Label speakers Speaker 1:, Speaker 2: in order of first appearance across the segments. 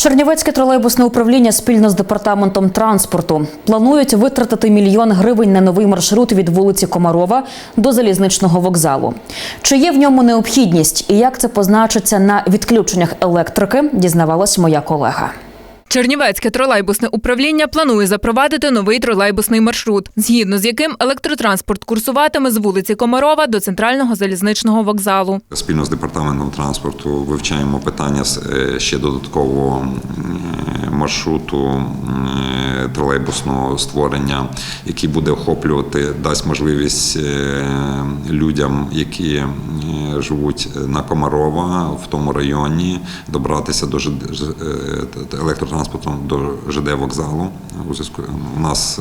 Speaker 1: Чернівецьке тролейбусне управління спільно з департаментом транспорту планують витратити мільйон гривень на новий маршрут від вулиці Комарова до залізничного вокзалу. Чи є в ньому необхідність і як це позначиться на відключеннях електрики, дізнавалась моя колега.
Speaker 2: Чернівецьке тролейбусне управління планує запровадити новий тролейбусний маршрут, згідно з яким електротранспорт курсуватиме з вулиці Комарова до центрального залізничного вокзалу.
Speaker 3: Спільно з департаментом транспорту вивчаємо питання е, ще додаткового е, маршруту е, тролейбусного створення, який буде охоплювати, дасть можливість е, людям, які е, живуть на Комарова в тому районі, добратися до е, електротранспортом до ЖД вокзалу. У нас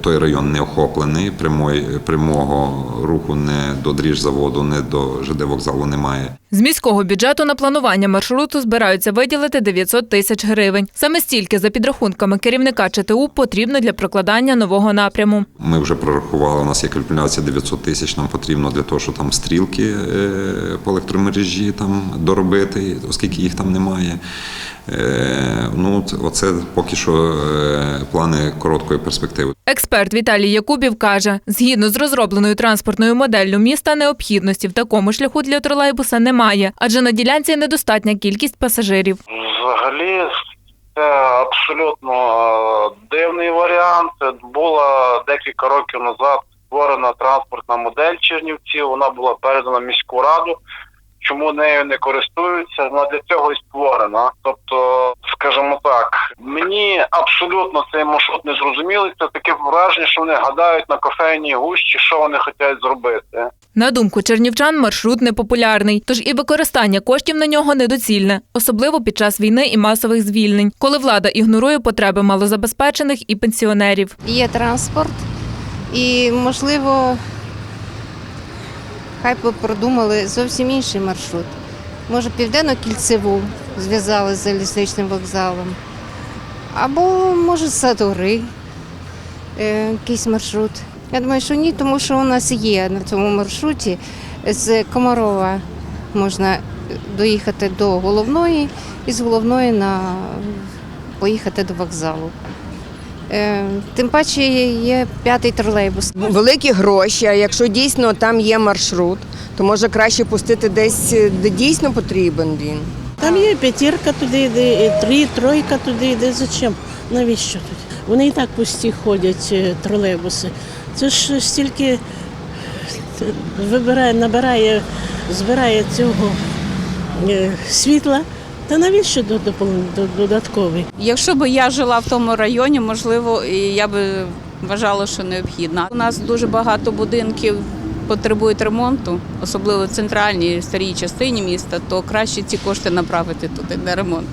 Speaker 3: той район не охоплений, прямої, прямого руху не до дріжзаводу, не до ЖД вокзалу немає.
Speaker 2: З міського бюджету на планування маршруту збираються виділити 900 тисяч гривень. Саме стільки, за підрахунками керівника ЧТУ, потрібно для прокладання нового напряму.
Speaker 3: Ми вже прорахували, у нас є калькуляція 900 тисяч нам потрібно для того, щоб там стрілки е, по електромережі там доробити, оскільки їх там немає. Е, Ну, оце поки що е, плани короткої перспективи.
Speaker 2: Експерт Віталій Якубів каже, згідно з розробленою транспортною моделлю міста, необхідності в такому шляху для тролейбуса немає, адже на ділянці недостатня кількість пасажирів.
Speaker 4: Взагалі, це абсолютно е, дивний варіант. Була декілька років назад створена транспортна модель Чернівців. Вона була передана міську раду. Чому нею не користуються? Вона для цього і створена. Тобто, скажімо так, мені абсолютно цей маршрут не зрозумілий. Це таке враження, що вони гадають на кофейній гущі, що вони хочуть зробити.
Speaker 2: На думку чернівчан, маршрут непопулярний, тож і використання коштів на нього недоцільне, особливо під час війни і масових звільнень, коли влада ігнорує потреби малозабезпечених і пенсіонерів.
Speaker 5: є транспорт, і можливо, хай би продумали зовсім інший маршрут. Може, південно-кільцеву зв'язали з залізничним вокзалом, або може Садори, е, якийсь маршрут. Я думаю, що ні, тому що у нас є на цьому маршруті з Комарова можна доїхати до головної і з головної на поїхати до вокзалу. Е, Тим паче є п'ятий тролейбус.
Speaker 6: великі гроші. А якщо дійсно там є маршрут, то може краще пустити десь, е, де дійсно потрібен він.
Speaker 7: Там є п'ятірка туди йде, і три, тройка туди йде. Зачем? Навіщо тут? Вони і так пусті ходять е, тролейбуси. Це ж стільки вибирає, набирає, збирає цього е, світла. Та навіщо додатковий?
Speaker 8: Якщо б я жила в тому районі, можливо, і я би вважала, що необхідно. У нас дуже багато будинків потребують ремонту, особливо в центральній старій частині міста, то краще ці кошти направити туди на ремонт.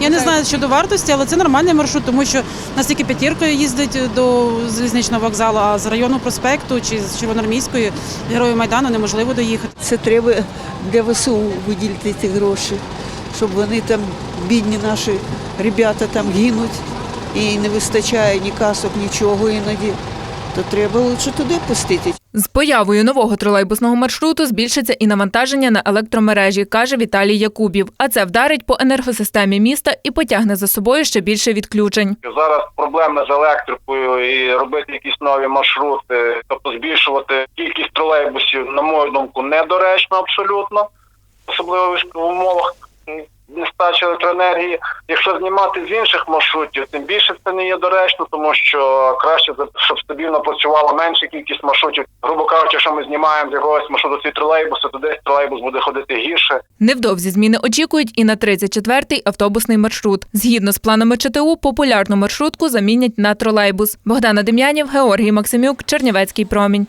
Speaker 9: Я не знаю щодо вартості, але це нормальний маршрут, тому що нас тільки п'ятіркою їздить до залізничного вокзалу, а з району проспекту чи з Червоноармійської героїв Майдану неможливо доїхати.
Speaker 10: Це треба для ВСУ виділити ці гроші, щоб вони там, бідні наші ребята там гинуть і не вистачає ні касок, нічого іноді. То треба лише туди пустити.
Speaker 2: З появою нового тролейбусного маршруту збільшиться і навантаження на електромережі, каже Віталій Якубів. А це вдарить по енергосистемі міста і потягне за собою ще більше відключень.
Speaker 4: Зараз проблеми з електрикою і робити якісь нові маршрути, тобто збільшувати кількість тролейбусів, на мою думку, недоречно абсолютно, особливо в умовах м, електроенергії. Якщо знімати з інших маршрутів, тим більше це не є доречно, тому що краще щоб стабільно працювала менша кількість маршрутів. Грубо кажучи, якщо ми знімаємо з якогось маршруту ці тролейбуси, то десь тролейбус буде ходити гірше.
Speaker 2: Невдовзі зміни очікують і на 34-й автобусний маршрут. Згідно з планами ЧТУ, популярну маршрутку замінять на тролейбус. Богдана Дем'янів, Георгій Максимюк, Чернівецький промінь.